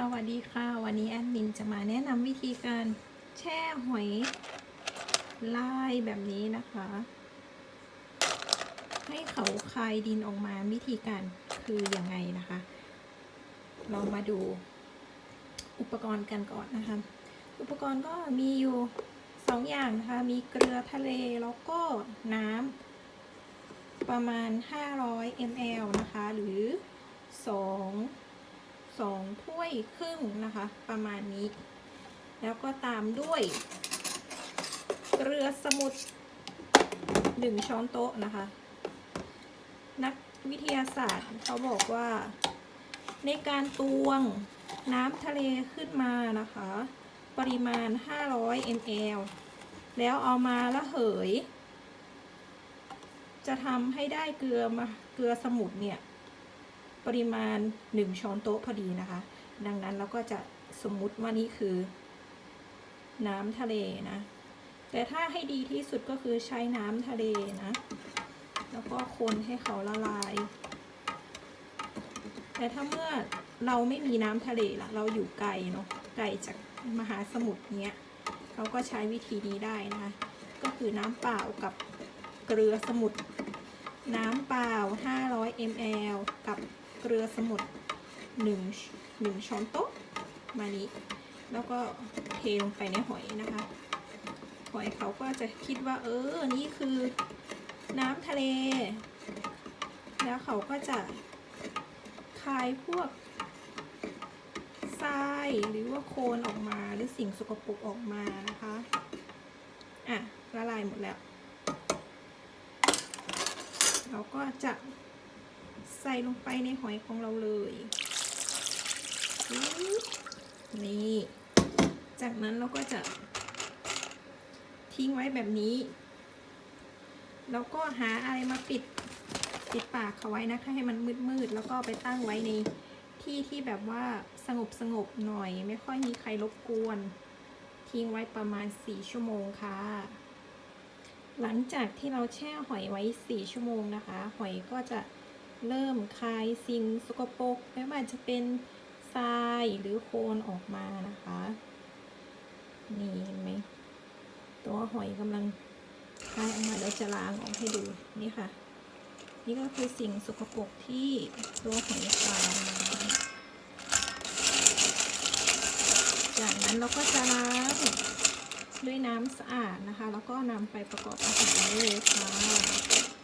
สวัสดีค่ะ วันนี้แอดมินจะมาแนะนำวิธีการแช่หอยลายแบบนี้นะคะ ให้เขาคายดินออกมาวิธีการคือยังไงนะคะ เรามาดูอุปกรณ์กันก่อนนะคะ อุปกรณ์ก็มีอยู่สองอย่างนะคะ มีเกลือทะเลแล้วก็น้ำประมาณ 500 ml นะคะ หรือ 2 2ถ้วยครึ่งนะคะ ประมาณนี้ แล้วก็ตามด้วย เกลือสมุทร1ช้อนโต๊ะนะคะ นักวิทยาศาสตร์เขาบอกว่า ในการตวงน้ำทะเลขึ้นมานะคะ ปริมาณ 500 ml แล้วเอามาละเหย จะทำให้ได้เกลือมาเกลือสมุทรเนี่ย ปริมาณ 1 ช้อนโต๊ะพอดีนะคะ ดังนั้นเราก็จะสมมุติว่านี่คือ น้ำทะเลนะ แต่ถ้าให้ดีที่สุดก็คือใช้น้ำทะเลนะ แล้วก็คนให้เขาละลาย แต่ถ้าเมื่อเราไม่มีน้ำทะเลละเราอยู่ไกลเนาะไกลจากมหาสมุทรเนี้ยเราก็ใช้วิธีนี้ได้นะคะ ก็คือน้ำเปล่ากับเกลือสมุทรน้ำเปล่า 500 ml กับ เกลือสมุนทร1 1ช้อนโต๊ะมานี้ แล้วก็เทลงไปในหอยนะคะ หอยเขาก็จะคิดว่าเออ นี่คือน้ำทะเล แล้วเขาก็จะคายพวกทรายหรือว่าโคลนออกมาหรือสิ่งสกปรกออกมานะคะ อะละลายหมดแล้ว เราก็จะ ใส่ลงไปในหอยของเราเลย นี่ จากนั้นเราก็จะทิ้งไว้แบบนี้ แล้วก็หาอะไรมาปิดปิดปากเขาไว้นะคะให้มันมืดๆ แล้วก็ไปตั้งไว้ในที่ที่แบบว่าสงบสงบๆหน่อย ไม่ค่อยมีใครรบกวน ทิ้งไว้ประมาณ 4 ชั่วโมงค่ะ หลังจากที่เราแช่หอยไว้ 4 ชั่วโมงนะคะ หอยก็จะ เริ่มคายสิ่งสกปรกไม่ว่าจะเป็นทรายหรือโคลนออกมานะคะ นี่เห็นไหมตัวหอยกำลังคายออกมาเดี๋ยวจะล้างออกให้ดูนี่ค่ะ นี่ก็คือสิ่งสกปรกที่ตัวหอยคายมาจากนั้นเราก็จะล้างด้วยน้ำสะอาดนะคะ แล้วก็นำไปประกอบอาหารได้เลยค่ะ